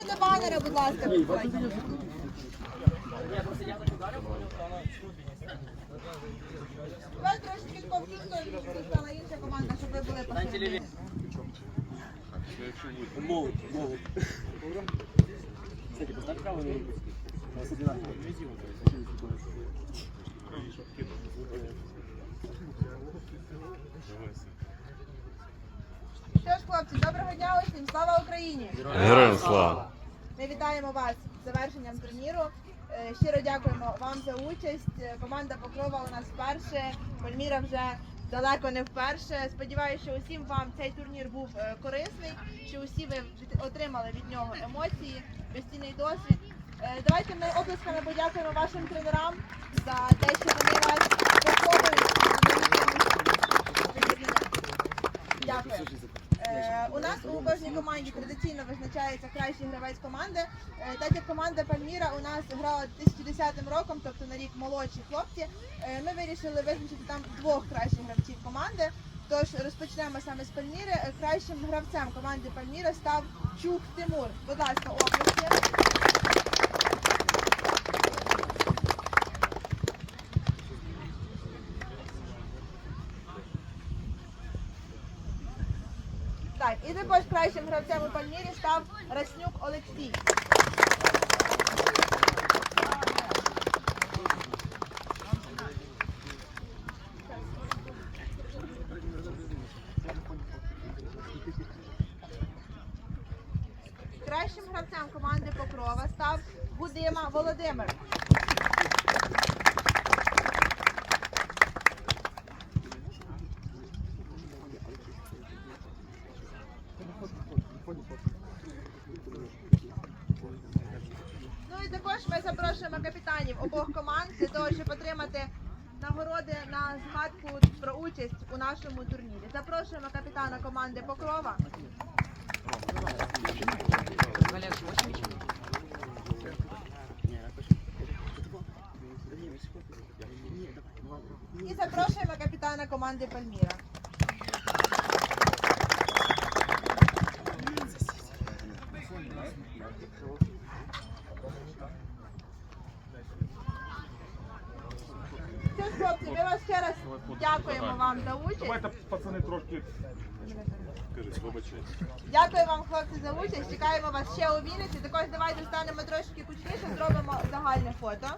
До банера, будь ласка, підходьте. Давай трошки стала інша команда, щоб ви були посередині. Молот, молот. Кстати, поставь право руку. У нас одинаково. Що ж, хлопці, доброго дня усім, слава Україні! Героям слава! Ми вітаємо вас з завершенням турніру. Е, Щиро дякуємо вам за участь. Е, Команда Покрова у нас вперше. Пальміра вже далеко не вперше. Сподіваюся, що усім вам цей турнір був е, корисний, що усі ви отримали від нього емоції, безцінний досвід. Давайте ми оплесками подякуємо вашим тренерам за те, що вони вас виховують. Дякую. Е, у нас у кожній команді традиційно визначається кращий гравець команди. Е, так як команда Пальміра у нас грала 2010 роком, тобто на рік молодші хлопці, е, ми вирішили визначити там двох кращих гравців команди. Тож розпочнемо саме з Пальміри. Кращим гравцем команди Пальміра став Чух Тимур. Будь ласка, області. Так, і також кращим гравцем у Пальмірі став Раснюк Олексій. Кращим гравцем команди Покрова став Гудима Володимир. Ну і також ми запрошуємо капітанів обох команд для того, щоб отримати нагороди на згадку про участь у нашому турнірі. Запрошуємо капітана команди Покрова. І запрошуємо капітана команди Пальміра. Що ж, хлопці, ми вас ще раз дякуємо вам за участь. Давайте, пацани, трошки. Вибачайте. Дякую вам, хлопці, за участь. Чекаємо вас ще у Вінниці. Також давайте станемо трошки кучніше, зробимо загальне фото.